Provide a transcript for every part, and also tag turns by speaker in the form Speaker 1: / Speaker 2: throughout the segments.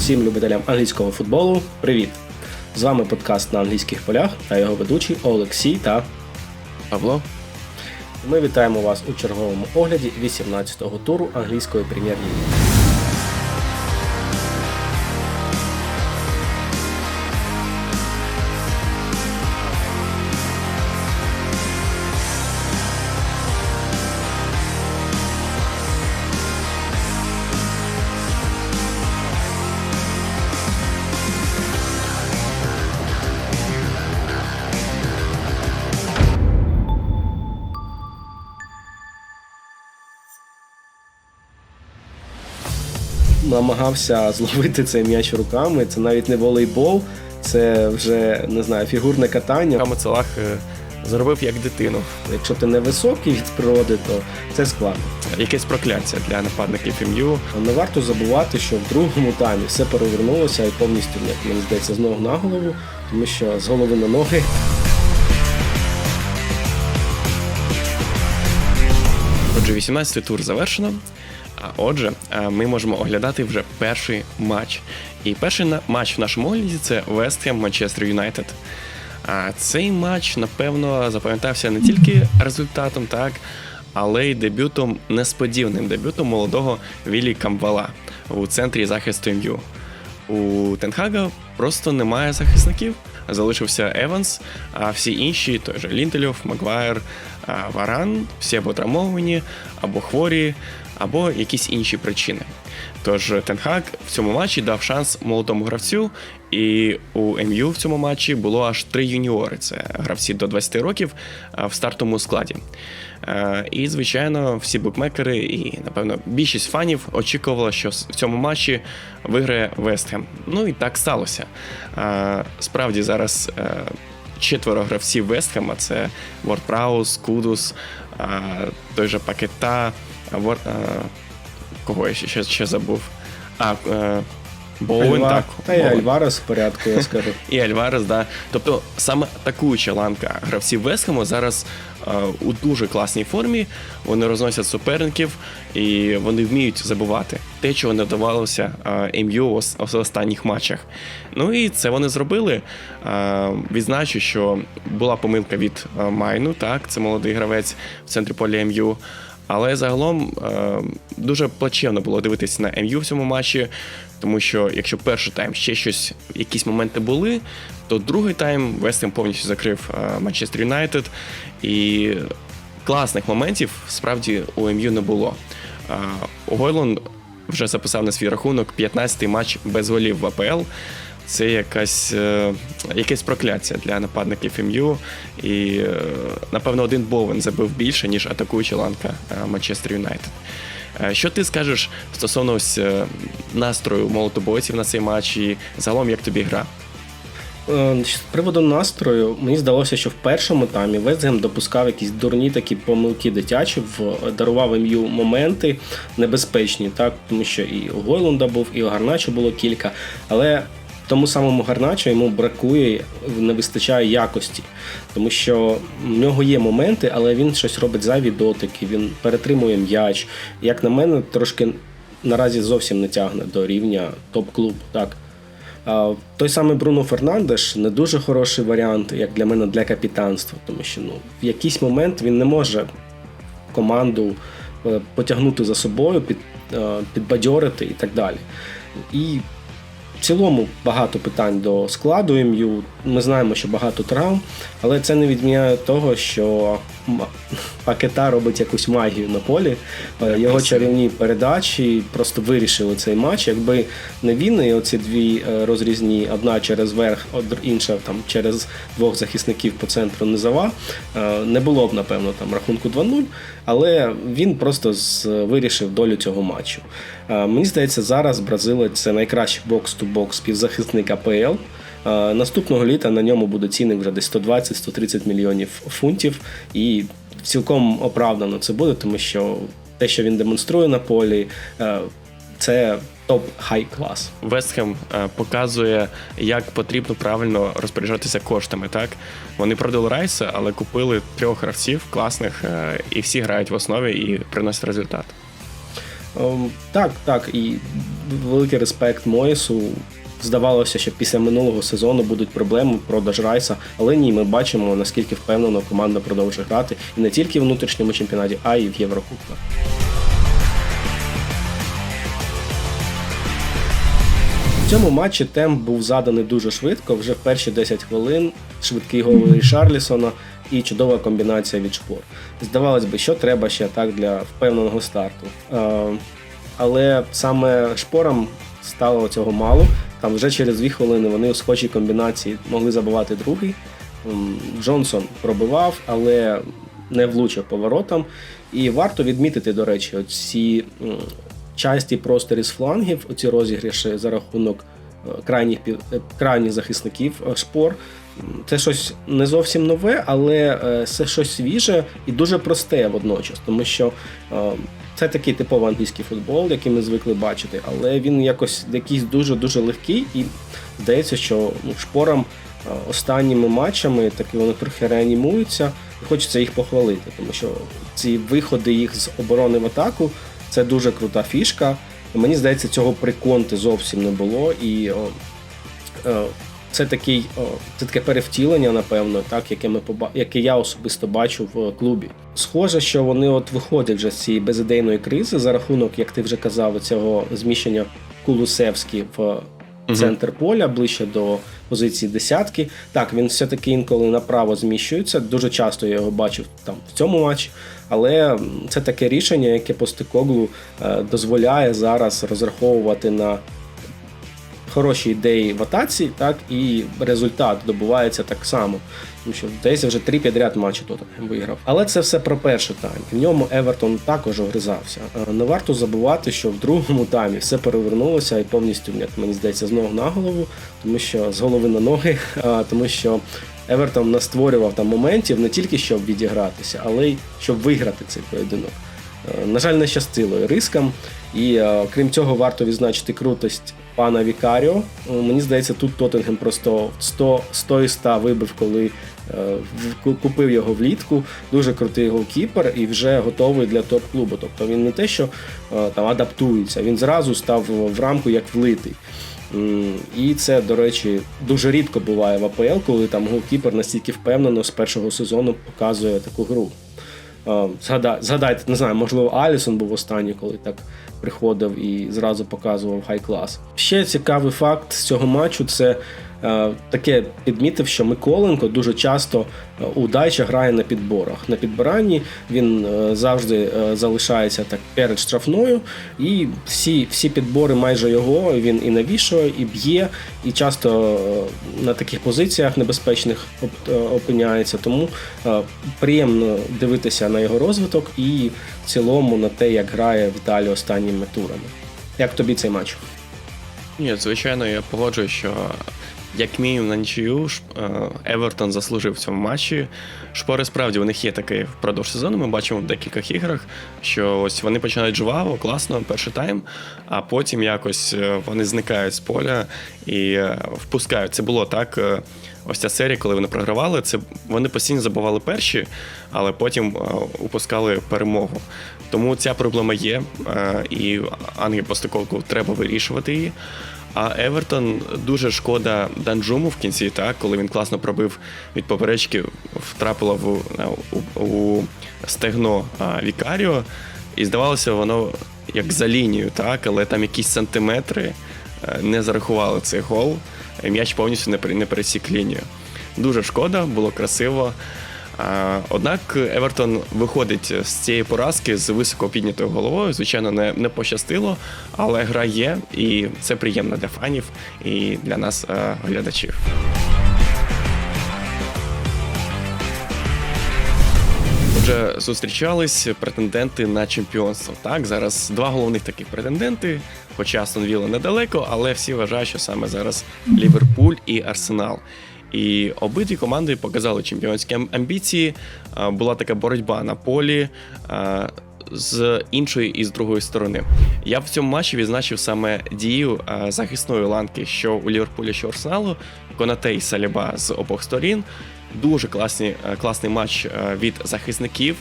Speaker 1: всім любителям англійського футболу. Привіт! З вами подкаст на англійських полях та його ведучий Олексій та
Speaker 2: Павло,
Speaker 1: ми вітаємо вас у черговому огляді 18-го туру англійської прем'єр-ліги. Намагався зловити цей м'яч руками. Це навіть не волейбол, це вже не знаю, фігурне катання.
Speaker 2: Хамед е, зробив як дитину.
Speaker 1: Якщо ти не високий від природи, то це складно.
Speaker 2: Якесь прокляття для нападників ім'ю.
Speaker 1: Не варто забувати, що в другому таймі все перевернулося і повністю, як мені здається, з ног на голову, тому що з голови на ноги.
Speaker 2: Отже, 18-й тур завершено. А отже, ми можемо оглядати вже перший матч. І перший матч в нашому огляді це Вест Хем Манчестер Юнайтед. А цей матч, напевно, запам'ятався не тільки результатом, так, але й дебютом, несподіваним дебютом молодого Віллі Камбала у центрі захисту МЮ. У Тенхага просто немає захисників. Залишився Еванс, а всі інші, той же Лінтельов, Магуайр, Варан, всі або травмовані, або хворі, або якісь інші причини. Тож Тенхаг в цьому матчі дав шанс молодому гравцю, і у МЮ в цьому матчі було аж три юніори. Це гравці до 20 років в стартовому складі. І, звичайно, всі букмекери і, напевно, більшість фанів очікувала, що в цьому матчі виграє Вестхем. Ну і так сталося. Справді зараз е, четверо гравців Вестхема це Вордпраус, Кудус, е, той же Пакета, Вор... е, кого я ще, ще, забув. А, Боуен,
Speaker 1: Альва-
Speaker 2: так.
Speaker 1: Та
Speaker 2: Боуен.
Speaker 1: Альварес в порядку, я скажу.
Speaker 2: І Альварес, да. Тобто саме атакуюча ланка гравців Вестхему зараз е, у дуже класній формі. Вони розносять суперників і вони вміють забувати те, чого не вдавалося е, МЮ в в останніх матчах. Ну і це вони зробили. Е, відзначу, що була помилка від е, Майну, так, це молодий гравець в центрі поля МЮ. Але загалом е, дуже плачевно було дивитися на МЮ в цьому матчі, тому що якщо перший тайм ще щось, якісь моменти були, то другий тайм Вестем повністю закрив Манчестер Юнайтед, і класних моментів справді у МЮ не було. Е, Гойлон вже записав на свій рахунок 15-й матч без голів в АПЛ. Це якась, е, якесь прокляття для нападників МЮ. І, е, напевно, один Боуен забив більше, ніж атакуюча ланка е, Манчестер Юнайтед. Що ти скажеш стосовно ось настрою молотобойців на цей матч і загалом як тобі гра?
Speaker 1: З приводу настрою, мені здалося, що в першому таймі Вестгем допускав якісь дурні такі помилки дитячі, в дарував ім'ю моменти небезпечні, так тому що і у Гойлунда був, і у Гарначо було кілька. Але тому самому Гарначо йому бракує, не вистачає якості, тому що в нього є моменти, але він щось робить зайві дотики, він перетримує м'яч. Як на мене, трошки наразі зовсім не тягне до рівня топ-клубу. Так. Той самий Бруно Фернандеш не дуже хороший варіант, як для мене, для капітанства, тому що ну, в якийсь момент він не може команду е, потягнути за собою, під, е, підбадьорити і так далі. І в цілому багато питань до складу МЮ. Ми знаємо, що багато травм, але це не відміняє того, що пакета робить якусь магію на полі. Е, Його чарівні передачі просто вирішили цей матч. Якби не він і оці дві е, розрізні, одна через верх, інша там через двох захисників по центру низова, е, не було б, напевно, там рахунку 2-0, але він просто вирішив долю цього матчу. Мені здається, зараз бразилець це найкращий бокс-ту-бокс півзахисник АПЛ. Е, Наступного літа на ньому буде цінник вже десь 120-130 мільйонів фунтів, і цілком оправдано це буде, тому що те, що він демонструє на полі, е, це топ хай клас.
Speaker 2: Вестхем показує, як потрібно правильно розпоряджатися коштами. Так вони продали Райса, але купили трьох гравців класних, е, і всі грають в основі і приносять результат.
Speaker 1: Ем, Так, так, і великий респект Моїсу. Здавалося, що після минулого сезону будуть проблеми продаж Райса, але ні, ми бачимо наскільки впевнено команда продовжує грати і не тільки в внутрішньому чемпіонаті, а й в Єврокубках. В цьому матчі темп був заданий дуже швидко. Вже в перші 10 хвилин швидкий гол Рішарлісона і чудова комбінація від шпор. Здавалось би, що треба ще так для впевненого старту. Е, Але саме шпорам стало цього мало. Там вже через 2 хвилини вони у схожій комбінації могли забивати другий. Джонсон пробивав, але не влучив поворотом. І варто відмітити, до речі, ці часті просторі з флангів, оці розігріші за рахунок е, крайніх е, крайніх захисників е, шпор. Це щось не зовсім нове, але це щось свіже і дуже просте водночас, тому що е, це такий типовий англійський футбол, який ми звикли бачити, але він якось якийсь дуже дуже легкий, і здається, що ну, шпорам останніми матчами таки вони трохи реанімуються, і хочеться їх похвалити, тому що ці виходи їх з оборони в атаку це дуже крута фішка. Мені здається, цього при Конте зовсім не було. І о, е, це такий, о, це таке перевтілення, напевно, так, яке ми поба... яке я особисто бачу в клубі. Схоже, що вони от виходять вже з цієї безідейної кризи за рахунок, як ти вже казав, цього зміщення Кулусевський в центр поля, ближче до позиції десятки. Так, він все-таки інколи направо зміщується. Дуже часто я його бачив там в цьому матчі. Але це таке рішення, яке Постекоглу е, дозволяє зараз розраховувати на хороші ідеї в атаці, так і результат добувається так само. Тому що десь вже три підряд матчі Тоттенхем виграв. Але це все про перший тайм. В ньому Евертон також огризався. Е, Не варто забувати, що в другому таймі все перевернулося і повністю, як мені здається, з ног на голову, тому що з голови на ноги, а, тому що Евертон настворював там моментів не тільки щоб відігратися, але й щоб виграти цей поєдинок. Е, На жаль, не щастило і рискам. І е, крім цього, варто відзначити крутость пана Вікаріо. Е, Мені здається, тут Тоттенгем просто 100, 100 із 100 вибив, коли е, купив його влітку. Дуже крутий голкіпер і вже готовий для топ-клубу. Тобто він не те, що е, там адаптується, він зразу став в рамку як влитий. І це, до речі, дуже рідко буває в АПЛ, коли там голкіпер настільки впевнено з першого сезону показує таку гру. Е, згадайте, не знаю, можливо, Алісон був останній, коли так приходив і зразу показував хай-клас. Ще цікавий факт з цього матчу це таке підмітив, що Миколенко дуже часто е, у Дайча грає на підборах. На підбиранні він е, завжди е, залишається так перед штрафною, і всі, всі підбори майже його він і навішує, і б'є, і часто е, на таких позиціях небезпечних е, опиняється. Тому е, приємно дивитися на його розвиток і в цілому на те, як грає Віталій останніми турами. Як тобі цей матч?
Speaker 2: Ні, звичайно, я погоджую, що як мінімум на нічию е, Евертон заслужив в цьому матчі. Шпори справді у них є таке впродовж сезону. Ми бачимо в декількох іграх, що ось вони починають жваво, класно, перший тайм, а потім якось е, вони зникають з поля і е, впускають. Це було так. Ось ця серія, коли вони програвали, це вони постійно забували перші, але потім упускали перемогу. Тому ця проблема є, і Англії Постаковку треба вирішувати її. А Евертон дуже шкода Данджуму в кінці, так, коли він класно пробив від поперечки, втрапило в, у, у стегно а, Вікаріо, і здавалося, воно як за лінією, так, але там якісь сантиметри е, не зарахували цей гол. М'яч повністю не, не пересік лінію. Дуже шкода, було красиво. Однак Евертон виходить з цієї поразки з високо піднятою головою. Звичайно, не, не пощастило, але гра є, і це приємно для фанів і для нас, е, глядачів. Отже, зустрічались претенденти на чемпіонство. Так, зараз два головних таких претенденти, хоча Астон Вілла недалеко, але всі вважають, що саме зараз Ліверпуль і Арсенал. І обидві команди показали чемпіонські амбіції. Була така боротьба на полі. З іншої і з другої сторони. Я в цьому матчі відзначив саме дію захисної ланки, що у Ліверпулі, що Арсеналу, Конате і Саліба з обох сторін. Дуже класні, класний матч від захисників.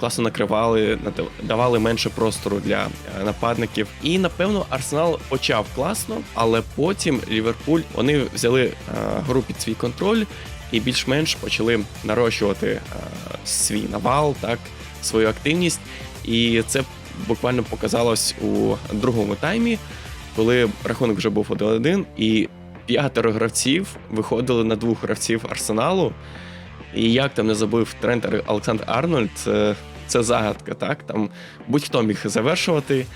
Speaker 2: Класно накривали, давали менше простору для е, нападників. І напевно Арсенал почав класно, але потім Ліверпуль вони взяли е, гру під свій контроль і більш-менш почали нарощувати е, свій навал, так свою активність. І це буквально показалось у другому таймі, коли рахунок вже був 1-1, і п'ятеро гравців виходили на двох гравців арсеналу. І як там не забив тренер Олександр Арнольд, це, це загадка, так? Там будь-хто міг завершувати,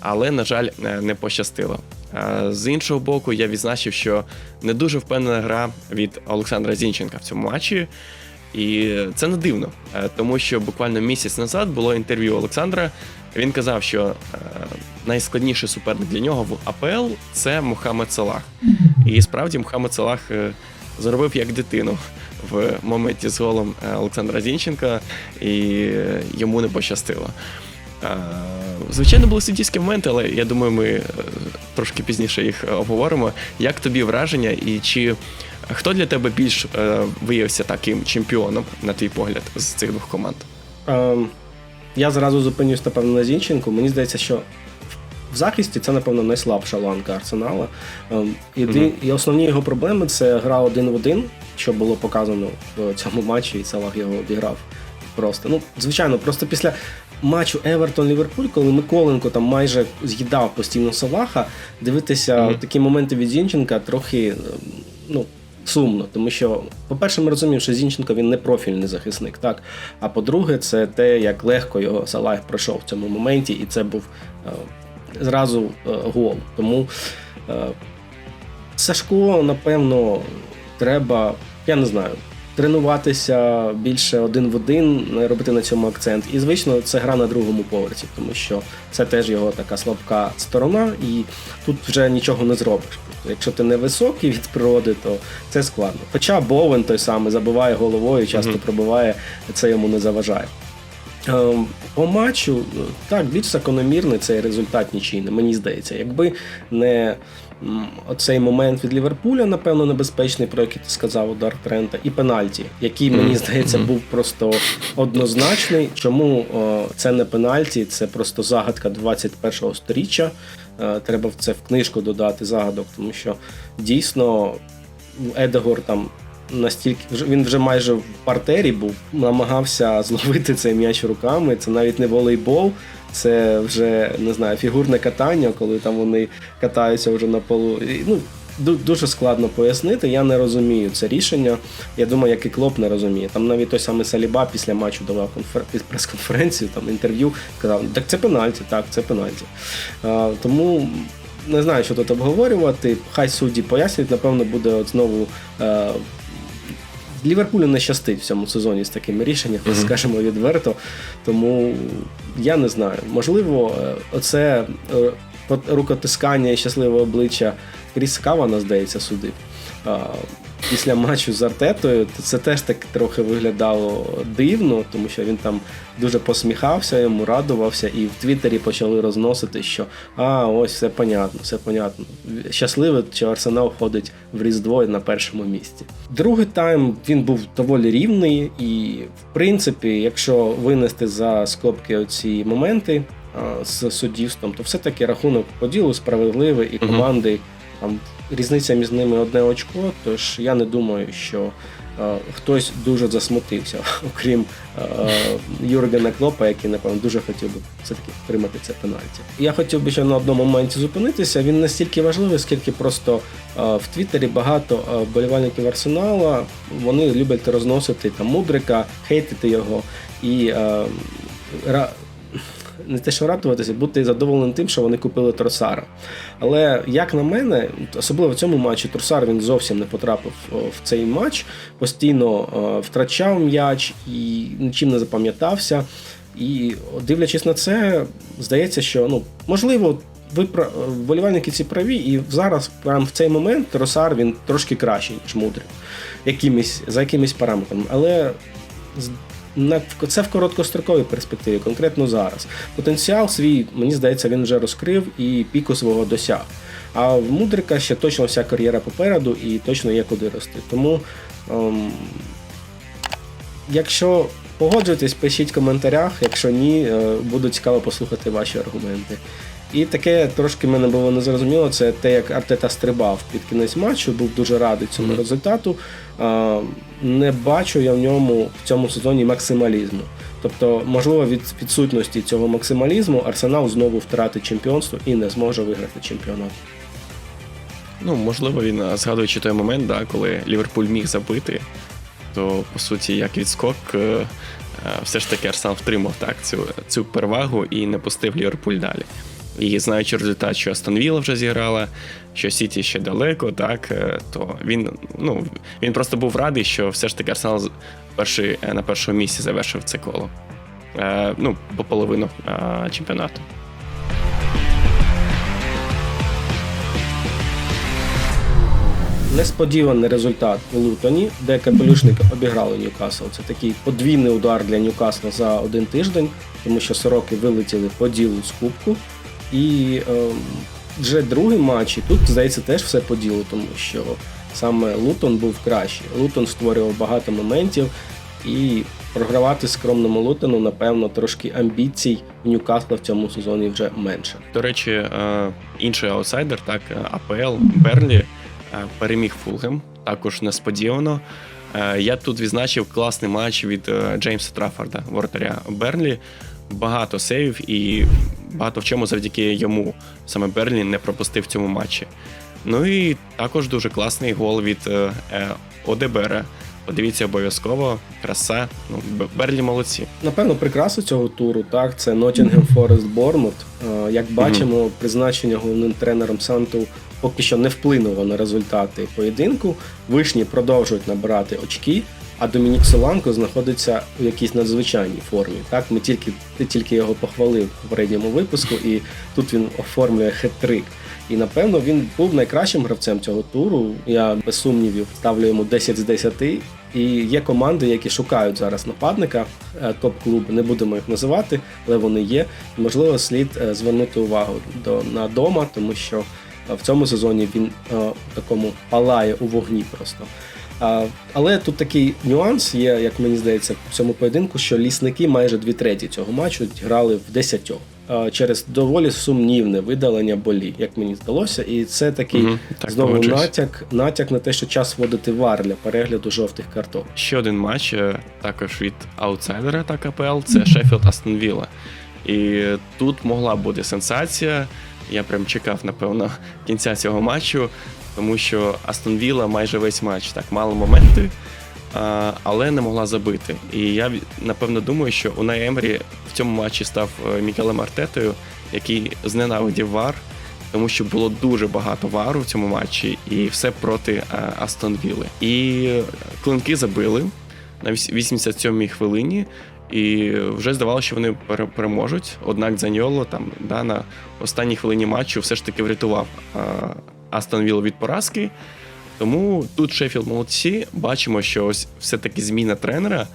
Speaker 2: але, на жаль, е, не пощастило. З іншого боку, я відзначив, що не дуже впевнена гра від Олександра Зінченка в цьому матчі. І це не дивно, е, тому що буквально місяць назад було інтерв'ю Олександра. Він казав, що е, найскладніший суперник для нього в АПЛ це Мухаммед Салах. І справді Мухаммед Салах заробив як дитину в моменті з голом е, Олександра Зінченка, і йому не пощастило. Е, Звичайно, були суддівські моменти, але я думаю, ми е, трошки пізніше їх обговоримо. Як тобі враження, і чи хто для тебе більш виявився таким чемпіоном, на твій погляд, з цих двох команд?
Speaker 1: Ем, я зразу зупинюсь, напевно, на Зінченку. Мені здається, що в захисті це, напевно, найслабша ланка Арсенала. Ем, і,
Speaker 2: Мгм.
Speaker 1: і основні його проблеми це гра один в один, що було показано в цьому матчі, і Салах його обіграв. Просто. Ну, звичайно, просто після матчу Евертон-Ліверпуль, коли Миколенко там майже з'їдав постійно Салаха, дивитися
Speaker 2: Мгм.
Speaker 1: такі моменти від Зінченка трохи ем, ну, сумно. Тому що, по-перше, ми розуміємо, що Зінченко він не профільний захисник, так. А по-друге, це те, як легко його Салах пройшов в цьому моменті, і це був е, зразу е, гол. Тому е, Сашко, напевно, треба, я не знаю, тренуватися більше один в один, робити на цьому акцент. І, звично, це гра на другому поверсі, тому що це теж його така слабка сторона, і тут вже нічого не зробиш. Тобто, Якщо ти не високий від природи, то це складно. Хоча Бовен той самий забиває головою, часто
Speaker 2: Мгм.
Speaker 1: пробиває, це йому не заважає. Ем, По матчу так більш закономірний цей результат нічийний, мені здається. Якби не оцей момент від Ліверпуля, напевно, небезпечний, про який ти сказав, удар Трента, і пенальті, який, мені здається, був просто однозначний. Чому це не пенальті, це просто загадка 21-го сторіччя. Е, Треба в це в книжку додати загадок, тому що дійсно Едегор там настільки він вже майже в партері був, намагався зловити цей м'яч руками. Це навіть не волейбол, це вже не знаю, фігурне катання, коли там вони катаються вже на полу. І, Ну, дуже складно пояснити. Я не розумію це рішення. Я думаю, як і Клоп не розуміє. Там навіть той самий Саліба після матчу давав конфер... прес-конференцію, там інтерв'ю, казав, так це пенальті, так, це пенальті. А, тому. Не знаю, що тут обговорювати. Хай судді пояснюють, напевно, буде от знову е, Ліверпулю не щастить в цьому сезоні з такими рішеннями,
Speaker 2: Мгм.
Speaker 1: скажімо відверто. Тому я не знаю. Можливо, е, оце е, рукотискання і щасливе обличчя Кріс Кавана, здається, судив. Після матчу з Артетою то це теж так трохи виглядало дивно, тому що він там дуже посміхався, йому радувався, і в Твіттері почали розносити, що а, ось все понятно, все понятно. Щасливий, що Арсенал ходить в Різдво на першому місці. Другий тайм він був доволі рівний, і в принципі, якщо винести за скобки оці моменти з суддівством, то все-таки рахунок поділу справедливий і команди там різниця між ними одне очко. Тож я не думаю, що е, хтось дуже засмутився, окрім е, Юргена Клопа, який, напевно, дуже хотів би все-таки отримати це пенальті. Я хотів би ще на одному моменті зупинитися. Він настільки важливий, скільки просто е, в Твіттері багато е, вболівальників Арсенала вони люблять розносити там мудрика, хейтити його і. е, не те, що радуватися, бути задоволеним тим, що вони купили Тросара. Але як на мене, особливо в цьому матчі, Тросар він зовсім не потрапив в цей матч, постійно втрачав м'яч і нічим не запам'ятався. І дивлячись на це, здається, що ну можливо. Ви вболівальники ці праві, і зараз, прямо в цей момент, Тросар він трошки кращий, ніж Мудрик. Якимись, за якимись параметрами. Але це в короткостроковій перспективі, конкретно зараз. Потенціал свій, мені здається, він вже розкрив і піку свого досяг. А в Мудрика ще точно вся кар'єра попереду і точно є куди рости. Тому, ем, якщо Погоджуйтесь, пишіть в коментарях. Якщо ні, е, буде цікаво послухати ваші аргументи. І таке трошки мене було незрозуміло. Це те, як Артета стрибав під кінець матчу, був дуже радий цьому
Speaker 2: Мгм.
Speaker 1: результату. Е, Не бачу я в ньому в цьому сезоні максималізму. Тобто, можливо, від відсутності цього максималізму Арсенал знову втратить чемпіонство і не зможе виграти чемпіонат.
Speaker 2: Ну, можливо, він згадуючи той момент, да, коли Ліверпуль міг забити, то по суті, як відскок, е, е, все ж таки Арсенал втримав так цю, цю перевагу і не пустив Ліверпуль далі. І знаючи результат, що Астон Вілла вже зіграла, що Сіті ще далеко, так е, то він ну він просто був радий, що все ж таки Арсенал е, на першому місці завершив це коло. Е, ну, по половину е, чемпіонату.
Speaker 1: Несподіваний результат у Лутоні, де капелюшники обіграли Ньюкасл. Це такий подвійний удар для Ньюкасла за один тиждень, тому що сороки вилетіли по ділу з кубку. І е, вже другий матч, і тут, здається, теж все по ділу, тому що саме Лутон був кращий. Лутон створював багато моментів, і програвати скромному Лутону, напевно, трошки амбіцій у Ньюкасла в цьому сезоні вже менше.
Speaker 2: До речі, е, інший аутсайдер, так, е, АПЛ Берлі е, переміг Фулгем, також несподівано. Я тут відзначив класний матч від Джеймса Траффорда, воротаря Берлі. Багато сейвів і багато в чому завдяки йому саме Берлі не пропустив в цьому матчі. Ну і також дуже класний гол від е, е, ОДБР. Подивіться обов'язково, краса. Ну, Берлі молодці.
Speaker 1: Напевно, прикраса цього туру, так, це Nottingham Forest Bournemouth. Е, Як бачимо, призначення головним тренером Санту поки що не вплинуло на результати поєдинку. Вишні продовжують набирати очки, а Домінік Соланко знаходиться у якійсь надзвичайній формі. Так, ми тільки ти тільки його похвалив в попередньому випуску, і тут він оформлює хет-трик. І напевно він був найкращим гравцем цього туру. Я без сумнівів ставлю йому 10 з 10. І є команди, які шукають зараз нападника, е, топ-клуби, не будемо їх називати, але вони є. Можливо, слід е, звернути увагу до на дома, тому що е, в цьому сезоні він такому палає у вогні просто. А, Але тут такий нюанс є, як мені здається, в цьому поєдинку, що лісники майже дві треті цього матчу грали в десятьох через доволі сумнівне видалення болі, як мені здалося, і це такий
Speaker 2: Мгм, так,
Speaker 1: знову натяк, натяк на те, що час вводити вар для перегляду жовтих карток.
Speaker 2: Ще один матч, е, також від аутсайдера так АПЛ, це Шеффілд Астон Вілла. І тут могла бути сенсація. Я прям чекав, напевно, кінця цього матчу, тому що Астон Вілла майже весь матч так мало моменти, але не могла забити. І я напевно думаю, що Унай Емрі в цьому матчі став е, Мікелем Артетою, який зненавидів вар, тому що було дуже багато вару в цьому матчі, і все проти е, Астон Вілли. І клинки забили на віс- 87-й хвилині. І вже здавалося, що вони пере- переможуть. Однак Заньоло там да, на останній хвилині матчу все ж таки врятував а, Астон Вілл від поразки. Тому тут Шеффілд молодці. Бачимо, що ось все-таки зміна тренера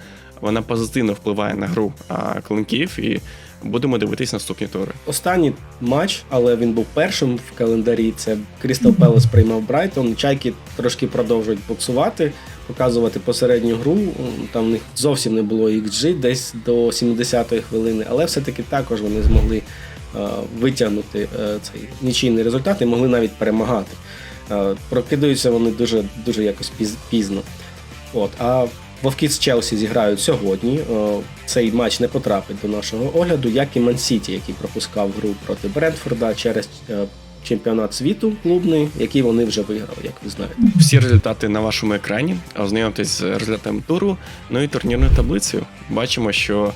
Speaker 2: вона позитивно впливає на гру а, клинків, і будемо дивитись наступні тури.
Speaker 1: Останній матч, але він був першим в календарі. Це Крістал Пелес приймав Брайтон. Чайки трошки продовжують боксувати, показувати посередню гру. Там в них зовсім не було XG, десь до 70-ї хвилини, але все-таки також вони змогли е, витягнути е, цей нічийний результат і могли навіть перемагати. Е, Прокидаються вони дуже, дуже якось піз- пізно. От, а Вовки з Челсі зіграють сьогодні. Цей матч не потрапить до нашого огляду, як і Ман-Сіті, який пропускав гру проти Брентфорда через чемпіонат світу клубний, який вони вже виграли, як ви знаєте.
Speaker 2: Всі результати на вашому екрані. Ознайомтесь з результатами туру, ну і турнірною таблицею. Бачимо, що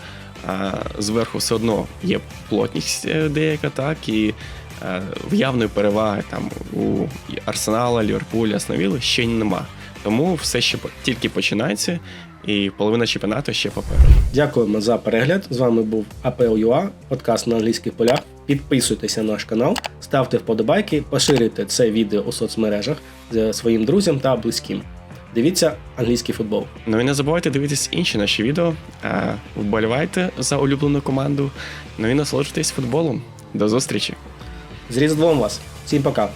Speaker 2: а, зверху все одно є плотність е, деяка, так і е, явної переваги там у Арсенала, Ліверпуля, Астонвіли ще нема. Тому все ще тільки починається, і половина чемпіонату ще попереду.
Speaker 1: Дякуємо за перегляд. З вами був APL.ua, подкаст на англійських полях. Підписуйтеся на наш канал, ставте вподобайки, поширюйте це відео у соцмережах своїм друзям та близьким. Дивіться англійський футбол.
Speaker 2: Ну і не забувайте дивитись інші наші відео. Вболівайте за улюблену команду. Ну і насолоджуйтесь футболом. До зустрічі!
Speaker 1: З Різдвом вас! Всім пока!